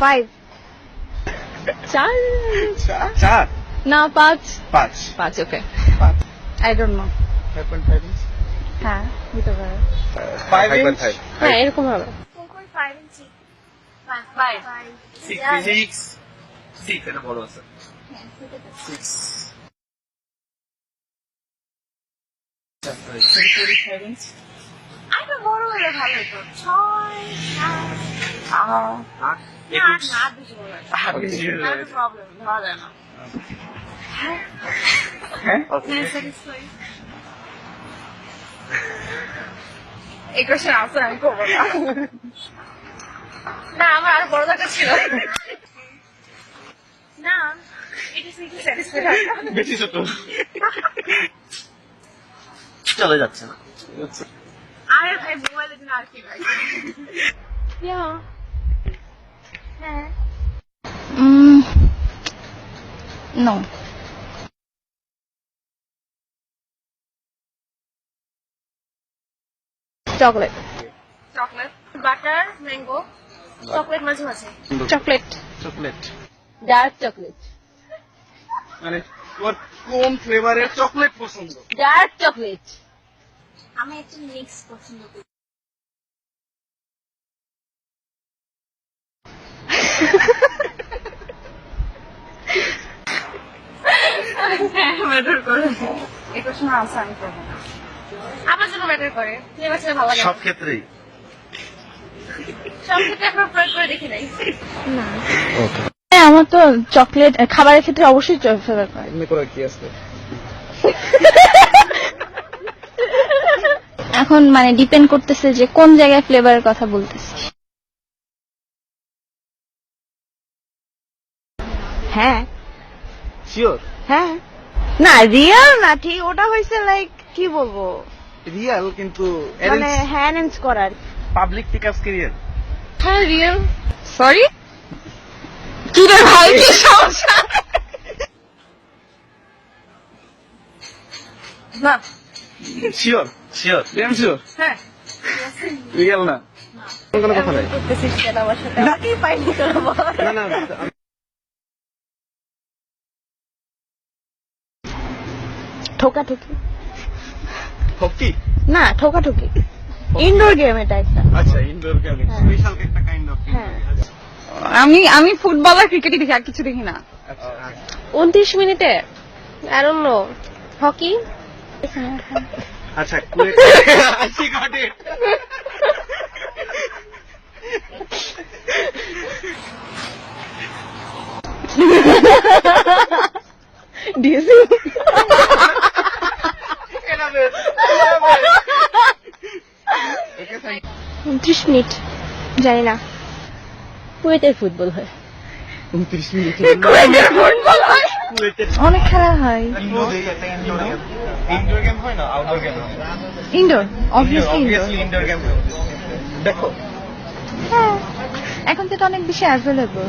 Five চার? চার? না পাঁচ। পাঁচ। পাঁচ ওকে আই ডোন্ট নো হ্যাঁ হতে পারে। হ্যাঁ এরকম হবে। আরেকটু বড় হলে ভালো হতো। ছয় সাত এই কোশ্চেন আনসার আমি করব না না আমার আরও বড় দরকার ছিল না বেশি ছোট চলে যাচ্ছে না আরে ভাই মোবাইলের জন্য আর কি ভাই হ্যাঁ Mm, no. Chocolate chocolate butter mango chocolate মাঝে মাঝে। চকলেট চকলেট ডার্ক চকলেট মানে তোমার কোন ফ্লেভারের চকলেট পছন্দ? ডার্ক চকলেট আমি একটু মিক্স পছন্দ করি। ম্যাটার করে এই কোশ্চেন আনসার আমি করব না আমার জন্য ম্যাটার করে। ফ্লেভার ছেড়ে ভালো লাগে। সব ক্ষেত্রেই। সব ক্ষেত্রে এখন প্রয়োগ করে দেখি নাই। হ্যাঁ আমার তো চকলেট খাবারের ক্ষেত্রে অবশ্যই ফেভার করে। এমনি করে কি আছে? এখন মানে ডিপেন্ড করতেছে যে কোন জায়গায় ফ্লেভারের কথা বলতেছি। হ্যাঁ। শিওর হ্যাঁ। না রিয়েল না ঠিক ওটা হয়েছে লাইক কি বলব? রিয়াল কিন্তু মানে হ্যান্ড করার পাবলিক পিক আপ ক্যারিয়ার হ্যাঁ রিয়েল সরি কি রে ভাই কি সমস্যা? না। শিওর শিওর দেন শিওর হ্যাঁ। রিয়াল না। কোনো কথা নাই। করতেছিস কেন না না ঠোকাঠুকি। হকি না ঠোকাঠুকি। ইনডোর গেম এটা একটা। আচ্ছা ইনডোর গেম স্পেশাল একটা কাইন্ড অফ হ্যাঁ। আমি আমি ফুটবল আর ক্রিকেটই দেখি আর কিছু দেখি না। উনত্রিশ মিনিটে? আই ডোন্ট নো হকি আচ্ছা আশি ঘটে ডিসি উনত্রিশ মিনিট জানি না। কুয়েতের ফুটবল হয়। উনত্রিশ মিনিট। অনেক খেলা হয়। ইনডোর গেম হয় না? Outdoor game indoor obviously indoor game দেখো। হ্যাঁ এখন তো অনেক বেশি অ্যাভেলেবল